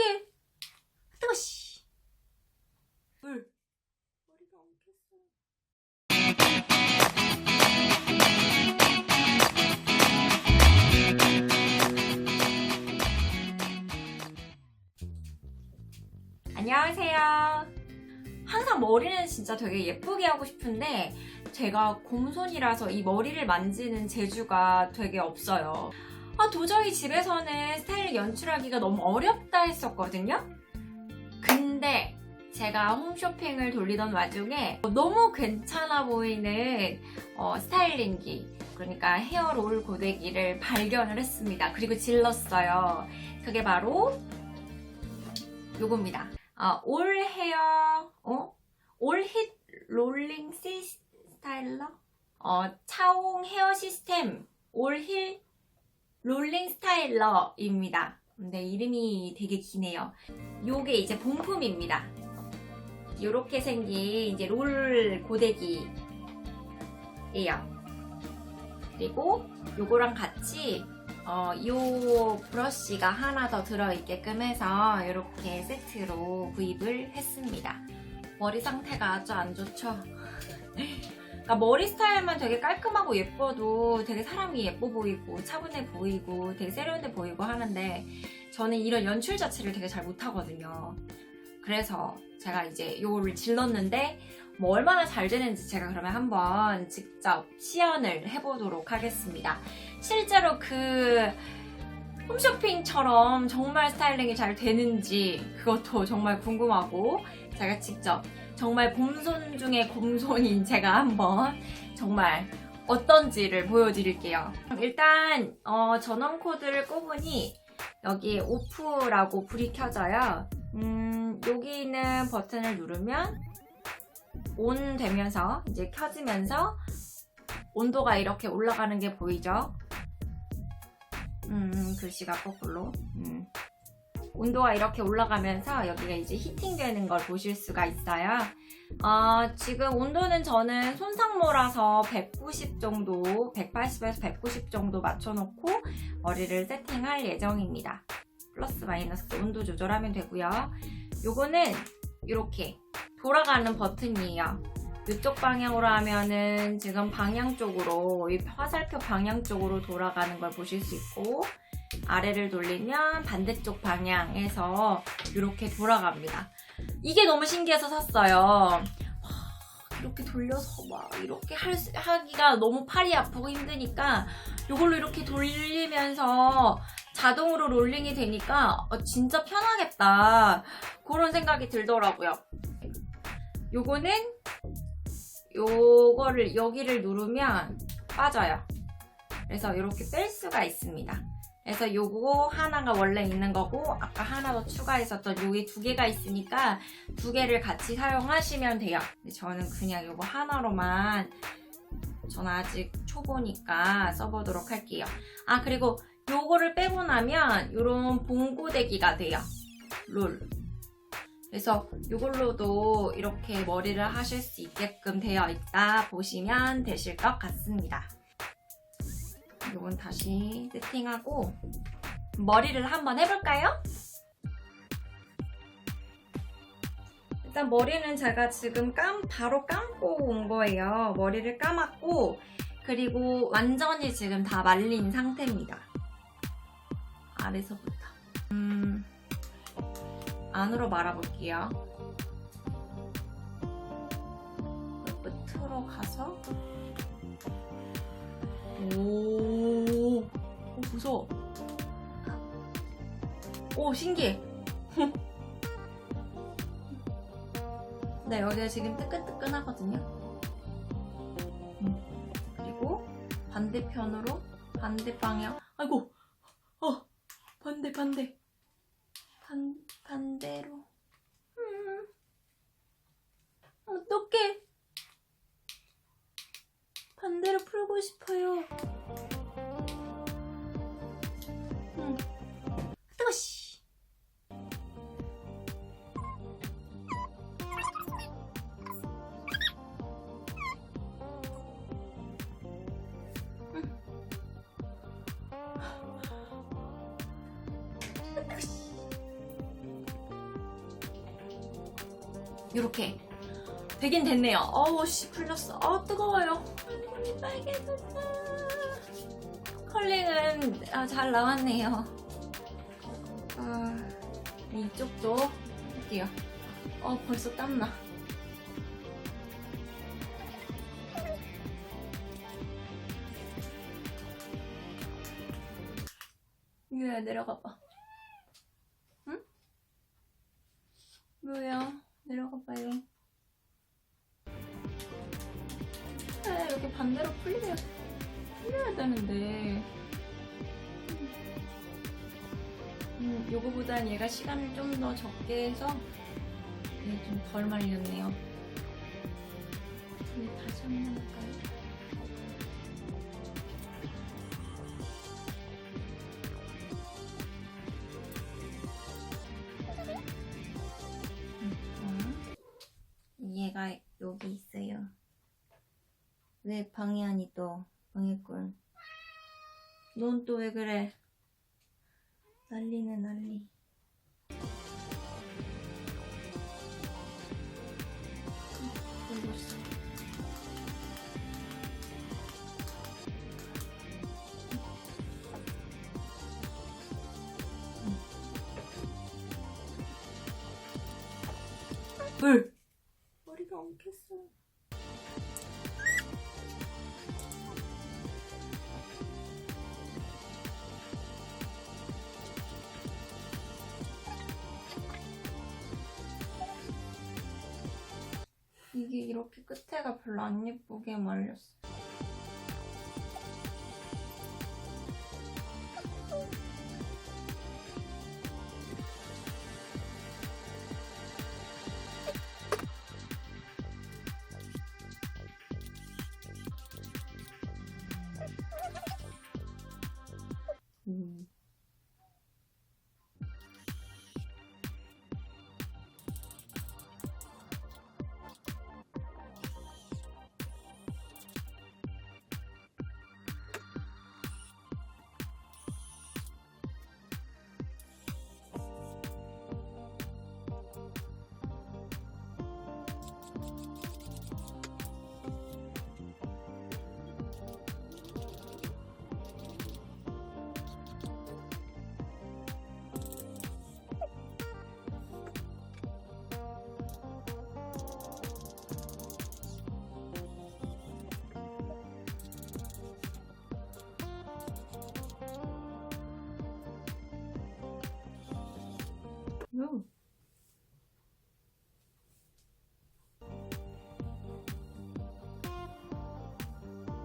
어떡해. 뜨거, 씨. 물. 머리가 엉켰어. 안녕하세요. 항상 머리는 진짜 되게 예쁘게 하고 싶은데 제가 곰손이라서 이 머리를 만지는 재주가 되게 없어요. 아, 도저히 집에서는 스타일을 연출하기가 너무 어렵다 했었거든요. 근데 제가 홈쇼핑을 돌리던 와중에 너무 괜찮아 보이는 어, 스타일링기, 그러니까 헤어롤 고데기를 발견을 했습니다. 그리고 질렀어요. 그게 바로 요겁니다. 아, 올 헤어, 어? 올힛 롤링 시 스타일러? 어, 차홍 헤어 시스템 올힐 롤링 스타일러입니다. 근데 이름이 되게 기네요. 요게 이제 본품입니다. 요렇게 생긴 이제 롤 고데기예요. 그리고 요거랑 같이 어, 요 브러쉬가 하나 더 들어있게끔 해서 이렇게 세트로 구입을 했습니다. 머리 상태가 아주 안 좋죠? 그러니까 머리 스타일만 되게 깔끔하고 예뻐도 되게 사람이 예뻐 보이고 차분해 보이고 되게 세련돼 보이고 하는데 저는 이런 연출 자체를 되게 잘 못하거든요. 그래서 제가 이제 요거를 질렀는데 뭐 얼마나 잘 되는지 제가 그러면 한번 직접 시연을 해보도록 하겠습니다. 실제로 그 홈쇼핑처럼 정말 스타일링이 잘 되는지 그것도 정말 궁금하고 제가 직접 정말 곰손 중에 곰손인 제가 한번 정말 어떤지를 보여드릴게요. 일단 어, 전원 코드를 꼽으니 여기 오프라고 불이 켜져요. 음, 여기 있는 버튼을 누르면 온 되면서 이제 켜지면서 온도가 이렇게 올라가는 게 보이죠? 음, 글씨가 거꾸로. 음. 온도가 이렇게 올라가면서 여기가 이제 히팅되는 걸 보실 수가 있어요. 어, 지금 온도는 저는 손상모라서 190 정도, 180에서 190 정도 맞춰놓고 머리를 세팅할 예정입니다. 플러스 마이너스 온도 조절하면 되고요. 요거는 이렇게 돌아가는 버튼이에요. 이쪽 방향으로 하면은 지금 방향 쪽으로 이 화살표 방향 쪽으로 돌아가는 걸 보실 수 있고 아래를 돌리면 반대쪽 방향에서 이렇게 돌아갑니다. 이게 너무 신기해서 샀어요. 와, 이렇게 돌려서 막 이렇게 할, 수- 하기가 너무 팔이 아프고 힘드니까 이걸로 이렇게 돌리면서 자동으로 롤링이 되니까 어, 진짜 편하겠다. 그런 생각이 들더라고요. 요거는 요거를 여기를 누르면 빠져요. 그래서 이렇게 뺄 수가 있습니다. 그래서 요거 하나가 원래 있는 거고 아까 하나 더 추가했었던 여기 두 개가 있으니까 두 개를 같이 사용하시면 돼요. 저는 그냥 요거 하나로만 저는 아직 초보니까 써보도록 할게요. 아 그리고 요거를 빼고 나면 요런 봉고데기가 돼요. 롤. 그래서 이걸로도 이렇게 머리를 하실 수 있게끔 되어 있다 보시면 되실 것 같습니다. 이건 다시 세팅하고 머리를 한번 해볼까요? 일단 머리는 제가 지금 감 바로 감고 온 거예요. 머리를 감았고 그리고 완전히 지금 다 말린 상태입니다. 아래서부터. 음. 안으로 말아볼게요. 끝으로 가서 오, 오 무서워. 오 신기해. 네 여기가 지금 뜨끈뜨끈하거든요. 음, 그리고 반대편으로 반대 방향. 아이고, 어 반대 반대. 반, 반대로. 음. 어떡해. 풀고 싶어요. 음. 뜨거, 씨. 음. 뜨거, 씨. 이렇게 되긴 됐네요. 어우 씨 풀렸어. 어 뜨거워요. 얼굴이 빨개졌다. 컬링은 아, 잘 나왔네요. 아, 이쪽도 할게요. 어 벌써 땀나. 유야 내려가 봐. 응? 뭐야? 내려가 봐요. 아, 이렇게 반대로 풀려야 풀려야 되는데. 음, 요거보단 얘가 시간을 좀 더 적게 해서 네, 좀덜 말렸네요. 근데 다시 한 번 할까요? 음, 얘가 여기 있어요. 왜 방해 아니 또 방해꾼? 넌 또 왜 그래? 난리네 난리. 물. 머리가 엉켰어. 끝에가 별로 안 예쁘게 말렸어. 음.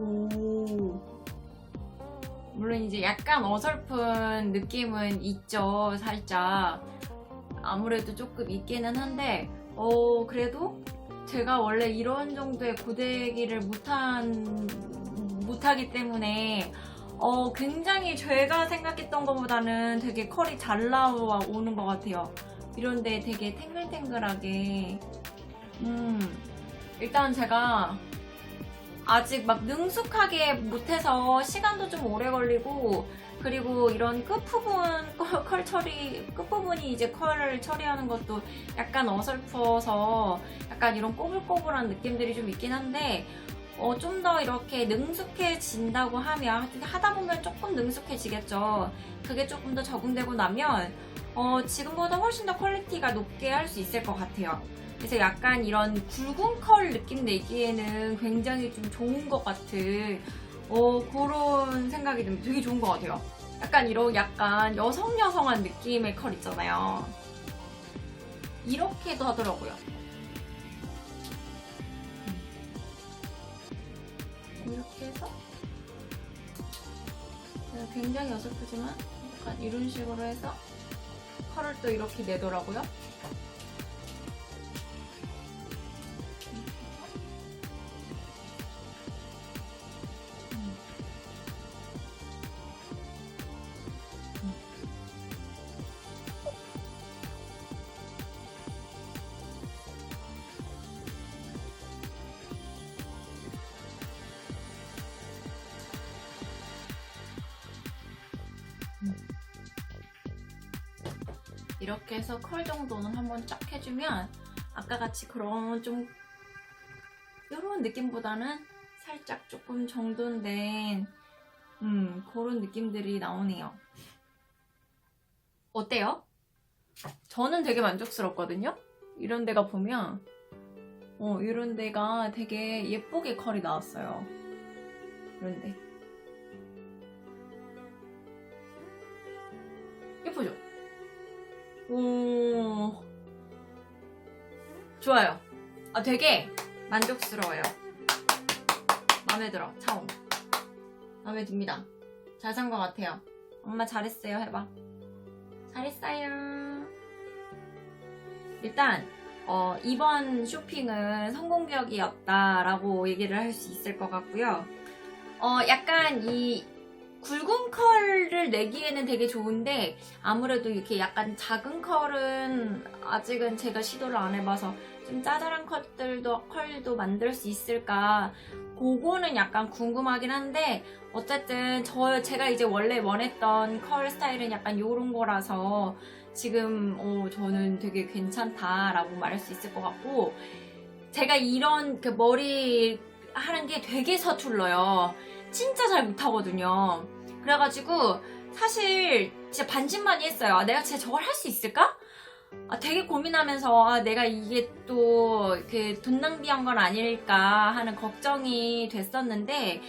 오. 물론 이제 약간 어설픈 느낌은 있죠, 살짝. 아무래도 조금 있기는 한데, 어, 그래도 제가 원래 이런 정도의 고데기를 못한, 못하기 때문에, 어, 굉장히 제가 생각했던 것보다는 되게 컬이 잘 나오는 것 같아요. 이런데 되게 탱글탱글하게. 음, 일단 제가 아직 막 능숙하게 못해서 시간도 좀 오래 걸리고, 그리고 이런 끝부분 컬- 컬 처리, 끝부분이 이제 컬을 처리하는 것도 약간 어설퍼서 약간 이런 꼬불꼬불한 느낌들이 좀 있긴 한데, 어, 좀 더 이렇게 능숙해진다고 하면, 하다 보면 조금 능숙해지겠죠. 그게 조금 더 적응되고 나면, 어, 지금보다 훨씬 더 퀄리티가 높게 할 수 있을 것 같아요. 그래서 약간 이런 굵은 컬 느낌 내기에는 굉장히 좀 좋은 것 같은, 어, 그런 생각이 듭니다. 되게 좋은 것 같아요. 약간 이런 약간 여성여성한 느낌의 컬 있잖아요. 이렇게도 하더라고요. 이렇게 해서 제가 굉장히 어설프지만 약간 이런 식으로 해서 컬을 또 이렇게 내더라고요. 이렇게 해서 컬 정도는 한번 쫙 해주면 아까 같이 그런 좀 이런 느낌보다는 살짝 조금 정돈된 음 그런 느낌들이 나오네요. 어때요? 저는 되게 만족스럽거든요. 이런 데가 보면 어 이런 데가 되게 예쁘게 컬이 나왔어요. 이런 데. 오 좋아요. 아 되게 만족스러워요. 마음에 들어 차원. 마음에 듭니다. 잘 산 것 같아요. 엄마 잘했어요 해봐. 잘했어요. 일단 어, 이번 쇼핑은 성공적이었다라고 얘기를 할 수 있을 것 같고요. 어, 약간 이 굵은 컬을 내기에는 되게 좋은데 아무래도 이렇게 약간 작은 컬은 아직은 제가 시도를 안 해봐서 좀 짜잘한 컬들도 컬도 만들 수 있을까 그거는 약간 궁금하긴 한데 어쨌든 저 제가 이제 원래 원했던 컬 스타일은 약간 요런 거라서 지금 어, 저는 되게 괜찮다라고 말할 수 있을 것 같고 제가 이런 그 머리 하는 게 되게 서툴러요. 진짜 잘 못하거든요. 그래가지고 사실 진짜 반신반의 했어요. 아, 내가 진짜 저걸 할 수 있을까? 아, 되게 고민하면서 아, 내가 이게 또그돈 낭비한 건 아닐까 하는 걱정이 됐었는데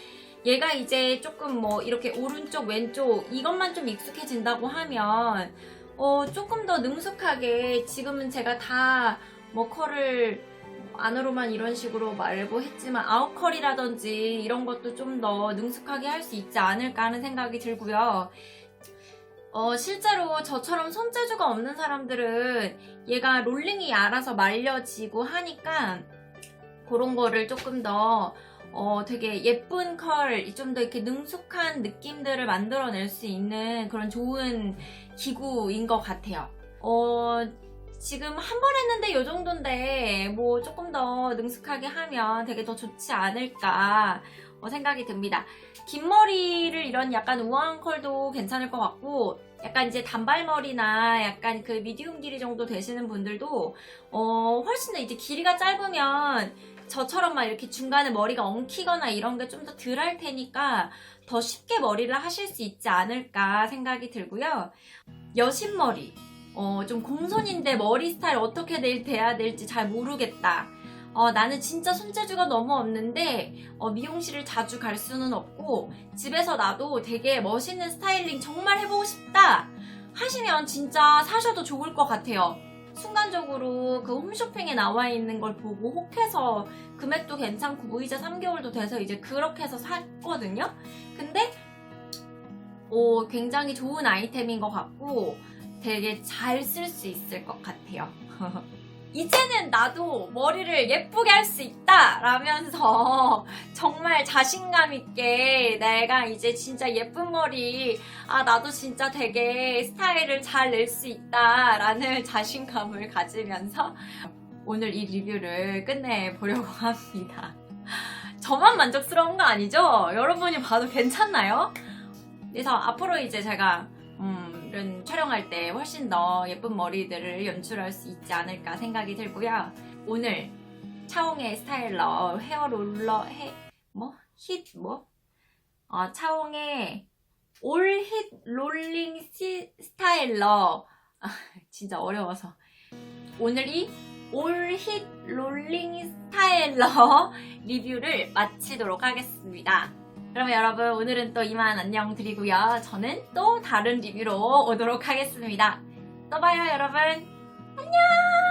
얘가 이제 조금 뭐 이렇게 오른쪽 왼쪽 이것만 좀 익숙해진다고 하면 어, 조금 더 능숙하게 지금은 제가 다뭐 컬을 안으로만 이런 식으로 말고 했지만 아웃컬이라든지 이런 것도 좀 더 능숙하게 할 수 있지 않을까 하는 생각이 들고요. 어, 실제로 저처럼 손재주가 없는 사람들은 얘가 롤링이 알아서 말려지고 하니까 그런 거를 조금 더 어, 되게 예쁜 컬, 좀 더 이렇게 능숙한 느낌들을 만들어낼 수 있는 그런 좋은 기구인 것 같아요. 어, 지금 한 번 했는데 이 정도인데 뭐 조금 더 능숙하게 하면 되게 더 좋지 않을까 어, 생각이 듭니다. 긴 머리를 이런 약간 우아한 컬도 괜찮을 것 같고 약간 이제 단발머리나 약간 그 미디움 길이 정도 되시는 분들도 어, 훨씬 더 이제 길이가 짧으면 저처럼 막 이렇게 중간에 머리가 엉키거나 이런 게 좀 더 덜할 테니까 더 쉽게 머리를 하실 수 있지 않을까 생각이 들고요. 여신머리. 어, 좀 공손인데 머리 스타일 어떻게 내- 돼야 될지 잘 모르겠다. 어, 나는 진짜 손재주가 너무 없는데 어, 미용실을 자주 갈 수는 없고 집에서 나도 되게 멋있는 스타일링 정말 해보고 싶다 하시면 진짜 사셔도 좋을 것 같아요. 순간적으로 그 홈쇼핑에 나와 있는 걸 보고 혹해서 금액도 괜찮고 무이자 3개월도 돼서 이제 그렇게 해서 샀거든요. 근데 오, 굉장히 좋은 아이템인 것 같고 되게 잘 쓸 수 있을 것 같아요. 이제는 나도 머리를 예쁘게 할 수 있다! 라면서 정말 자신감 있게 내가 이제 진짜 예쁜 머리, 아, 나도 진짜 되게 스타일을 잘 낼 수 있다! 라는 자신감을 가지면서 오늘 이 리뷰를 끝내보려고 합니다. 저만 만족스러운 거 아니죠? 여러분이 봐도 괜찮나요? 그래서 앞으로 이제 제가 음, 이런 촬영할 때 훨씬 더 예쁜 머리들을 연출할 수 있지 않을까 생각이 들고요. 오늘 차홍의 스타일러 헤어롤러 해, 뭐? 힛 뭐? 어, 차홍의 올 힛 롤링 시, 스타일러 아, 진짜 어려워서 오늘 이 올힛 롤링 스타일러 리뷰를 마치도록 하겠습니다. 그러면 여러분 오늘은 또 이만 안녕 드리고요. 저는 또 다른 리뷰로 오도록 하겠습니다. 또 봐요 여러분. 안녕!